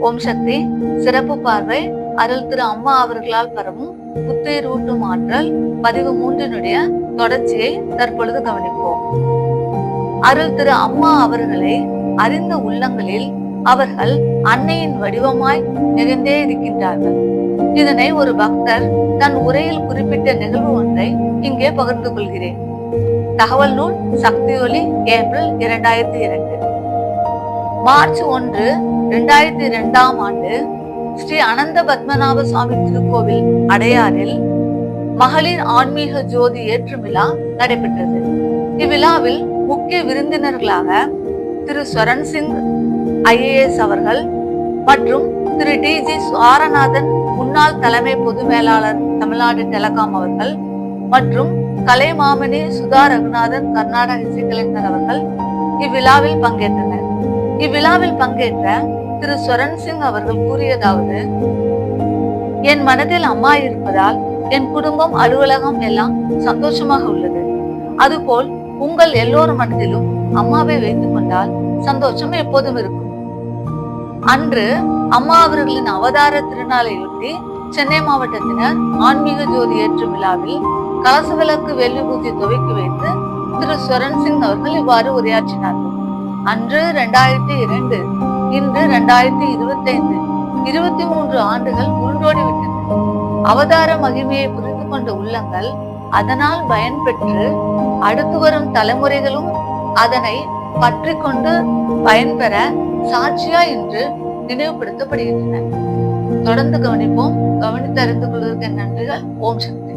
ஓம் சக்தி. சிறப்பு பார்வை. அருள் திரு அம்மா அவர்களால் பரவும் புத்துயிர் ஊட்டும் ஆற்றல். பதிவு மூன்றினுடைய தொடர்ச்சியை தற்பொழுது கவனிப்போம். அருள் திரு அம்மா அவர்களை அறிந்த உள்ளங்களில் அவர்கள் அன்னையின் வடிவமாய் நிறைந்தே இருக்கின்றார்கள். இதனை ஒரு பக்தர் தன் உரையில் குறிப்பிட்ட நிகழ்வு ஒன்றை இங்கே பகிர்ந்து கொள்கிறேன். தகவல் நூல் சக்தி ஒளி ஏப்ரல் இரண்டாயிரத்தி இரண்டு. மார்ச் ஒன்று இரண்டாயிரத்தி இரண்டாம் ஆண்டு ஸ்ரீ அனந்த பத்மநாப சுவாமி திருக்கோவில் அடையாறில் மகளிர் ஆன்மீக ஜோதி ஏற்றும் விழா நடைபெற்றது. இவ்விழாவில் முக்கிய விருந்தினர்களாக திரு ஸ்வரன் சிங் ஐஏஎஸ் அவர்கள் மற்றும் திரு டி ஜி சுவாரநாதன் முன்னாள் தலைமை பொது மேலாளர் தமிழ்நாடு டெலகாம் அவர்கள் மற்றும் கலைமாமணி சுதா ரகுநாதன் கர்நாடக இசைக்கலைஞர் அவர்கள் இவ்விழாவில் பங்கேற்றனர். இவ்விழாவில் பங்கேற்ற திரு சொரன் சிங் அவர்கள் கூறியதாவது என் மனதில் அம்மா இருப்பதால் என் குடும்பம் அலுவலகம் எல்லாம் சந்தோஷமாக உள்ளது. அதுபோல் உங்கள் எல்லோர் மனதிலும் அம்மாவை வைத்துக் கொண்டால் சந்தோஷம் எப்போதும் இருக்கும். அன்று அம்மா அவர்களின் அவதார திருநாளையொட்டி சென்னை மாவட்டத்தினர் ஆன்மீக ஜோதி ஏற்றும் விழாவில் கலச விளக்கு வெள்ளி பூஜை துவக்கி வைத்து திரு ஸ்வரன் சிங் அவர்கள் இவ்வாறு உரையாற்றினார்கள். அன்று இரண்டாயிரத்தி இரண்டு இன்று இரண்டாயிரத்தி இருபத்தி ஐந்து இருபத்தி மூன்று ஆண்டுகள் உருண்டோடி விட்டது அவதார மகிமையை புரிந்து கொண்ட உள்ளங்கள் அதனால் பயன்பெற்று அடுத்து வரும் தலைமுறைகளும் அதனை பற்றி கொண்டு பயன்பெற சாட்சியா என்று நினைவுபடுத்தப்படுகின்றன. தொடர்ந்து கவனிப்போம். கவனித்து அறிந்து கொள்வதற்கு நன்றிகள். ஓம் சக்தி.